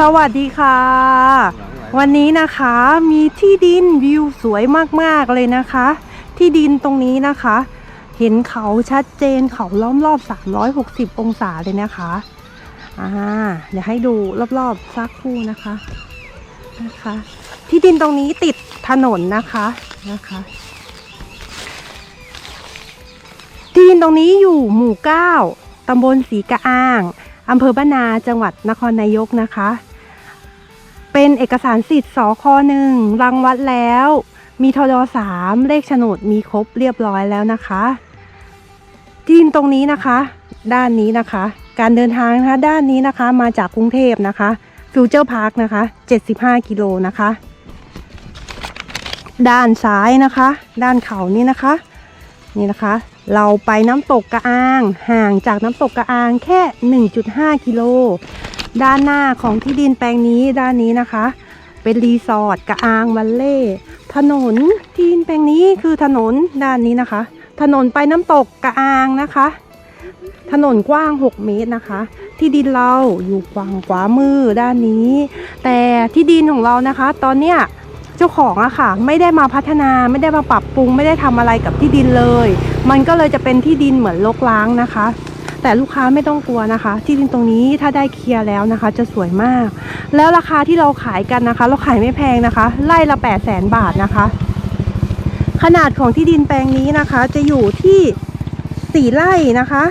สวัสดีค่ะ วันนี้นะคะมีที่ดินวิวสวยมากๆเลยนะคะ ที่ดินตรงนี้นะคะ เห็นเขาชัดเจนเขาล้อมรอบ 360 องศาเลยนะคะอ่าเดี๋ยวให้ดูรอบๆสักครู่นะคะนะคะ ที่ดินตรงนี้ติดถนนนะคะนะคะที่ดินตรงนี้อยู่หมู่ 9ตำบลศรีกะอ้าง อำเภอบ้านนาจังหวัดนครนายกนะคะ เป็นเอกสารสิทธิ์สคหนึ่งรังวัดแล้ว มีทดสามเลขโฉนดมีครบเรียบร้อยแล้วนะคะที่ดินตรงนี้นะคะ ด้านนี้นะคะ การเดินทางนะคะด้านนี้นะคะมาจากกรุงเทพนะคะฟิวเจอร์พาร์คนะคะ 75 กิโลนะคะ ด้านซ้ายนะคะ ด้านเขานี่นะคะ นี่นะคะ เราไปน้ำตกกระอาง ห่างจากน้ำตกกระอางแค่ 1.5 กิโล ด้านหน้าของที่ดินแปลงนี้ด้านนี้นะคะ เป็นรีสอร์ทกระอางวันเล่ถนนที่ดินแปลงนี้คือถนนด้านนี้นะคะ ถนนไปน้ำตกกระอางนะคะ ถนนกว้าง 6 เมตรนะคะ ที่ดินเราอยู่กว้างขวามือด้านนี้ แต่ที่ดินของเรานะคะ ตอนเนี้ยเจ้าของอะค่ะ ไม่ได้มาพัฒนาไม่ได้มาปรับปรุง ไม่ได้ทำอะไรกับที่ดินเลย มันก็เลยจะเป็นที่ดินเหมือนรกร้างนะคะ แต่ลูกค้าไม่ต้องกลัวนะคะ ที่ดินตรงนี้ถ้าได้เคลียร์แล้วนะคะ จะสวยมาก แล้วราคาที่เราขายกันนะคะ เราขายไม่แพงนะคะไร่ละ8 0 0แสนบาทนะคะ ขนาดของที่ดินแปลงนี้นะคะ จะอยู่ที่สี่ไร่นะคะ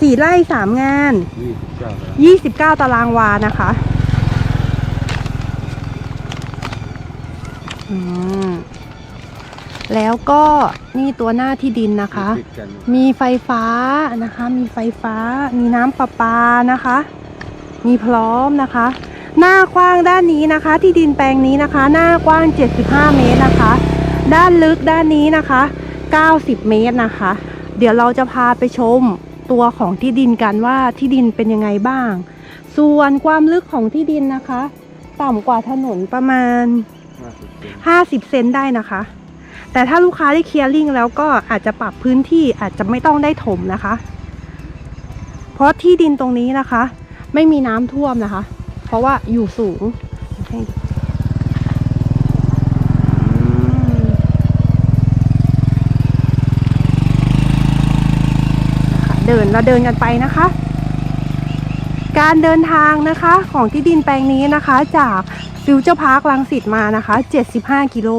สี่ไร่สามงานยี่สิบเก้าตารางวานะคะ อืม แล้วก็นี่ตัวหน้าที่ดินนะคะติดกันมีไฟฟ้านะคะ มีไฟฟ้า มีน้ำประปานะคะ มีพร้อมนะคะ หน้ากว้างด้านนี้นะคะ ที่ดินแปลงนี้นะคะ หน้ากว้าง 75 เมตรนะคะ ด้านลึกด้านนี้นะคะ 90 เมตรนะคะ เดี๋ยวเราจะพาไปชมตัวของที่ดินกันว่าที่ดินเป็นยังไงบ้าง ส่วนความลึกของที่ดินนะคะ ต่ำกว่าถนนประมาณห้าสิบเซน50 เซนได้นะคะ แต่ถ้าลูกค้าได้เคลียร์ลิงแล้วก็อาจจะปรับพื้นที่อาจจะไม่ต้องได้ถมนะคะ เพราะที่ดินตรงนี้นะคะ ไม่มีน้ำท่วมนะคะ เพราะว่าอยู่สูงเดินเราเดินกันไปนะคะ การเดินทางนะคะของที่ดินแปลงนี้นะคะ จากฟิวเจอร์พาร์คลังสิตมานะคะ 75 กิโล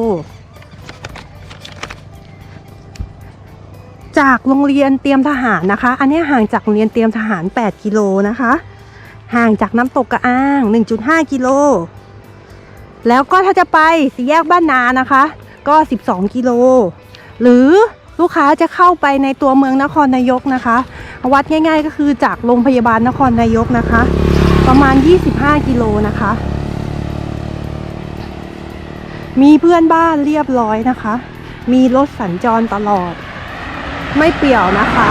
จากโรงเรียนเตรียมทหารนะคะ อันนี้ห่างจากโรงเรียนเตรียมทหาร 8 กิโลนะคะ ห่างจากน้ำตกกระอ้าง 1.5 กิโล แล้วก็ถ้าจะไปสี่แยกบ้านนานะคะ ก็ 12 กิโล หรือลูกค้าจะเข้าไปในตัวเมืองนครนายกนะคะ วัดง่ายๆก็คือจากโรงพยาบาลนครนายกนะคะ ประมาณ 25 กิโลนะคะ มีเพื่อนบ้านเรียบร้อยนะคะ มีรถสัญจรตลอด ไม่เปี่ยวนะคะ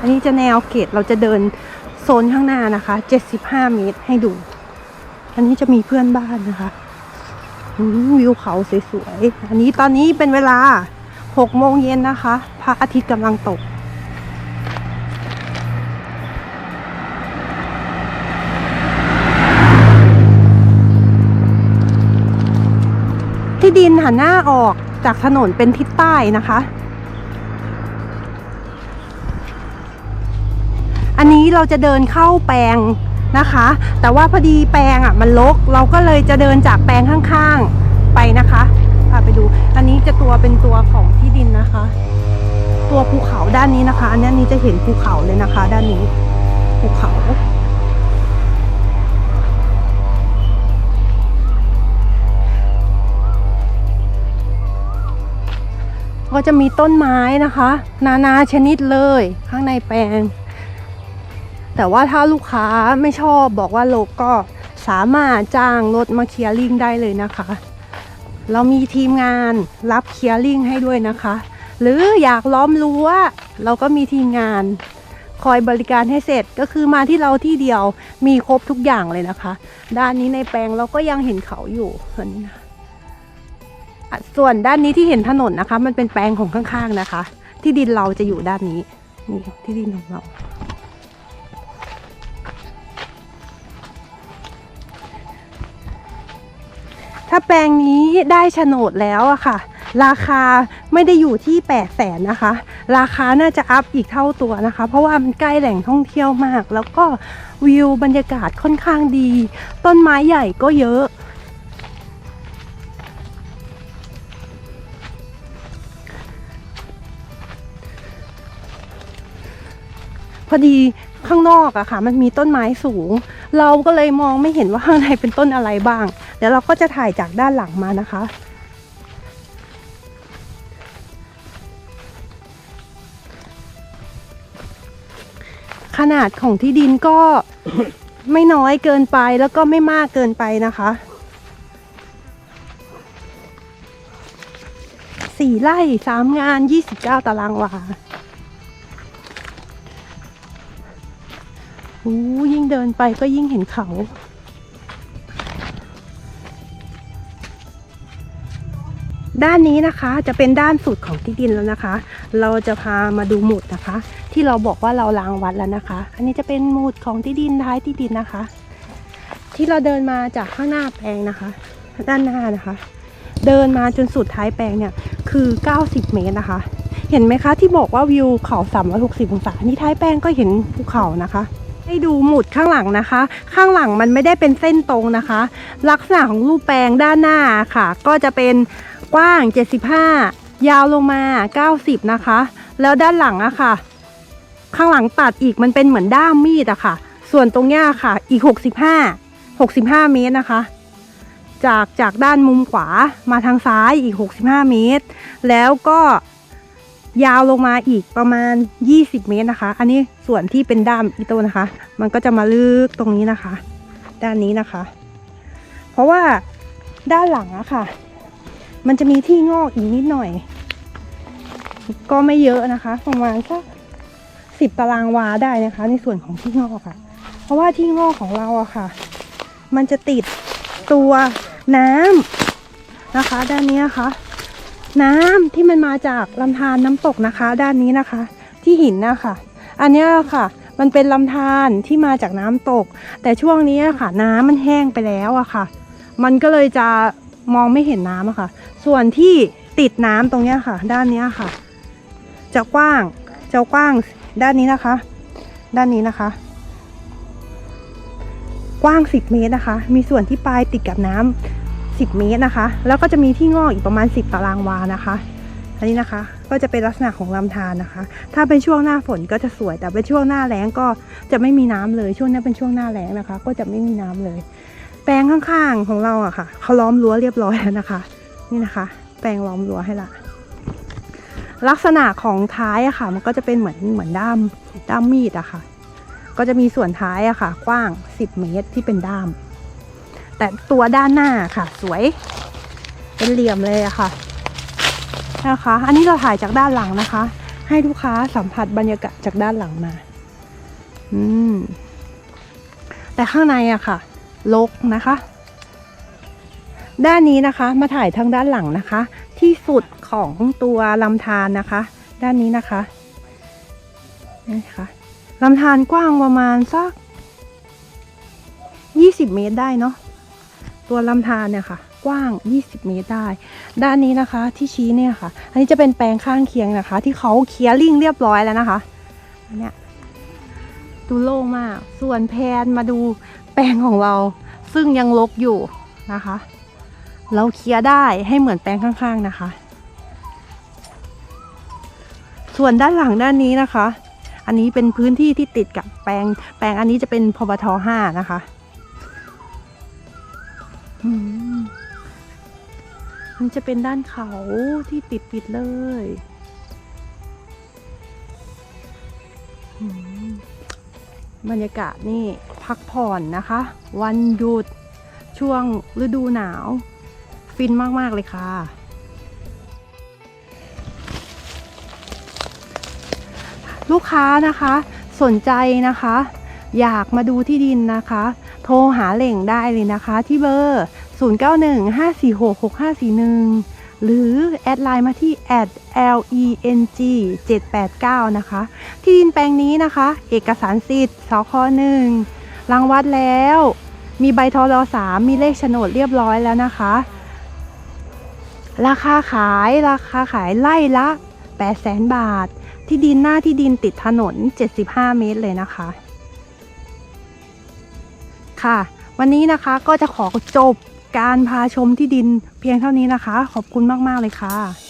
อันนี้จะแนวเขตเราจะเดินโซนข้างหน้านะคะ 75 เมตรให้ดู อันนี้จะมีเพื่อนบ้านนะคะวิวเขาสวยๆ อันนี้ตอนนี้เป็นเวลา 6 โมงเย็นนะคะ พระอาทิตย์กำลังตก ที่ดินหันหน้าออกจากถนนเป็นทิศใต้นะคะ อันนี้เราจะเดินเข้าแปลงนะคะ แต่ว่าพอดีแปลงอะมันลก เราก็เลยจะเดินจากแปลงข้างๆไปนะคะพาไปดู อันนี้จะตัวเป็นตัวของที่ดินนะคะ ตัวภูเขาด้านนี้นะคะ อันนี้จะเห็นภูเขาเลยนะคะ ด้านนี้ภูเขา ก็จะมีต้นไม้นะคะ นานาชนิดเลยข้างในแปลง แต่ว่าถ้าลูกค้าไม่ชอบบอกว่าโลกก็สามารถจ้างรถมาเคลียร์ลิงได้เลยนะคะ เรามีทีมงานรับเคลียร์ลิงให้ด้วยนะคะ หรืออยากล้อมรั้วเราก็มีทีมงานคอยบริการให้เสร็จก็คือมาที่เราที่เดียวมีครบทุกอย่างเลยนะคะ ด้านนี้ในแปลงเราก็ยังเห็นเขาอยู่ส่วนนี้นะ ส่วนด้านนี้ที่เห็นถนนนะคะ มันเป็นแปลงของข้างๆนะคะ ที่ดินเราจะอยู่ด้านนี้นี่ที่ดินของเราถ้าแปลงนี้ได้โฉนดแล้วอะค่ะ ราคาไม่ได้อยู่ที่แปดแสนนะคะ ราคาน่าจะอัพอีกเท่าตัวนะคะ เพราะว่ามันใกล้แหล่งท่องเที่ยวมาก แล้วก็วิวบรรยากาศค่อนข้างดี ต้นไม้ใหญ่ก็เยอะ พอดีข้างนอกอะค่ะ มันมีต้นไม้สูง เราก็เลยมองไม่เห็นว่าข้างในเป็นต้นอะไรบ้าง เดี๋ยวเราก็จะถ่ายจากด้านหลังมานะคะ ขนาดของที่ดินก็ไม่น้อยเกินไปแล้วก็ไม่มากเกินไปนะคะ สี่ไร่สามงานยี่สิบเก้าตารางวา อ้ยิ่งเดินไปก็ยิ่งเห็นเขา ด้านนี้นะคะจะเป็นด้านสุดของที่ดินแล้วนะคะ เราจะพามาดูหมุดนะคะ ที่เราบอกว่าเราล้างวัดแล้วนะคะ อันนี้จะเป็นหมุดของที่ดินท้ายที่ดินนะคะ ที่เราเดินมาจากข้างหน้าแปลงนะคะ ด้านหน้านะคะ เดินมาจนสุดท้ายแปลงเนี่ยคือ 90 เมตรนะคะเห็นไหมคะที่บอกว่าวิวเขา 360 องศา นี่ท้ายแปลงก็เห็นภูเขานะคะ ให้ดูหมุดข้างหลังนะคะ ข้างหลังมันไม่ได้เป็นเส้นตรงนะคะ ลักษณะของรูปแปลงด้านหน้าค่ะ ก็จะเป็นกว้าง 75 ยาวลงมา 90 นะคะ แล้วด้านหลังอะค่ะ ข้างหลังตัดอีกมันเป็นเหมือนด้ามมีดอะค่ะ ส่วนตรงเนี้ยค่ะ อีก 65 65 เมตรนะคะ จากจากด้านมุมขวามาทางซ้ายอีก 65 เมตร แล้วก็ ยาวลงมาอีกประมาณ 20 เมตรนะคะ อันนี้ส่วนที่เป็นด้ามอีโต้นะคะ มันก็จะมาลึกตรงนี้นะคะ ด้านนี้นะคะ เพราะว่าด้านหลังอะค่ะ มันจะมีที่งอกอีกนิดหน่อย ก็ไม่เยอะนะคะ ประมาณสักสิบตารางวาได้นะคะ ในส่วนของที่งอกค่ะ เพราะว่าที่งอกของเราอะค่ะ มันจะติดตัวน้ำนะคะ ด้านนี้นะคะ น้ำที่มันมาจากลำธารน้ำตกนะคะ ด้านนี้นะคะ ที่หินนะคะอันนี้ค่ะ มันเป็นลำธารที่มาจากน้ำตก แต่ช่วงนี้ค่ะ น้ำมันแห้งไปแล้วอะค่ะ มันก็เลยจะมองไม่เห็นน้ำอะค่ะ ส่วนที่ติดน้ำตรงเนี้ค่ะ ด้านนี้ค่ะ จะกว้างจะกว้างด้านนี้นะคะ ด้านนี้นะคะ กว้าง 10 เมตรนะคะ มีส่วนที่ปลายติดกับน้ำ 10 เมตรนะคะ แล้วก็จะมีที่งอกอีกประมาณ 10 ตารางวานะคะ อันนี้นะคะก็จะเป็นลักษณะของลำธารนะคะ ถ้าเป็นช่วงหน้าฝนก็จะสวย แต่เป็นช่วงหน้าแล้งก็จะไม่มีน้ำเลย ช่วงนี้เป็นช่วงหน้าแล้งนะคะ ก็จะไม่มีน้ำเลย แปลงข้างๆของเราอะค่ะเขาล้อมรั้วเรียบร้อยแล้วนะคะ นี่นะคะ แปลงล้อมรั้วให้ละลักษณะของท้ายอะค่ะ มันก็จะเป็นเหมือนเหมือนด้ามด้ามมีดอะค่ะ ก็จะมีส่วนท้ายอะค่ะ กว้าง 10 เมตรที่เป็นด้าม แต่ตัวด้านหน้าค่ะ สวย เป็นเหลี่ยมเลยอะค่ะนะคะ อันนี้เราถ่ายจากด้านหลังนะคะ ให้ลูกค้าสัมผัสบรรยากาศจากด้านหลังมา อืม แต่ข้างในอะค่ะลกนะคะ ด้านนี้นะคะ มาถ่ายทางด้านหลังนะคะ ที่สุดของตัวลำธารนะคะ ด้านนี้นะคะนี่ค่ะลำธารกว้างประมาณสัก 20 เมตรได้เนาะ ตัวลำธารเนี่ยค่ะ กว้าง 20 เมตรได้ ด้านนี้นะคะที่ชี้เนี่ยค่ะ อันนี้จะเป็นแปลงข้างเคียงนะคะ ที่เขาเคลียร์ลิงเรียบร้อยแล้วนะคะอันเนี้ยดูโล่งมาก ส่วนแพนมาดูแปลงของเรา ซึ่งยังลกอยู่นะคะ เราเคลียร์ได้ให้เหมือนแปลงข้างๆนะคะ ส่วนด้านหลังด้านนี้นะคะ อันนี้เป็นพื้นที่ที่ติดกับแปลง แปลงอันนี้จะเป็นพบทห้านะคะ นจะเป็นด้านเขาที่ติดติดๆเลยอืมบรรยากาศนี่พักผ่อนนะคะ วันหยุดช่วงฤดูหนาว ฟินมาก ๆ เลยค่ะ ลูกค้านะคะสนใจนะคะ อยากมาดูที่ดินนะคะ โทรหาเหล่งได้เลยนะคะที่เบอร์ 0915466541 หรือแอดไลน์มาที่ @leng 789 นะคะ ที่ดินแปลงนี้นะคะ เอกสารสิทธิ์สค1รังวัดแล้ว มีใบทรสามมีเลขโฉนดเรียบร้อยแล้วนะคะ ราคาขายราคาขายไล่ละ 8 0 0แสนบาท ที่ดินหน้าที่ดินติดถนน 75 เมตรเลยนะคะ ค่ะ วันนี้นะคะก็จะขอจบการพาชมที่ดินเพียงเท่านี้นะคะ ขอบคุณมาก ๆ เลยค่ะ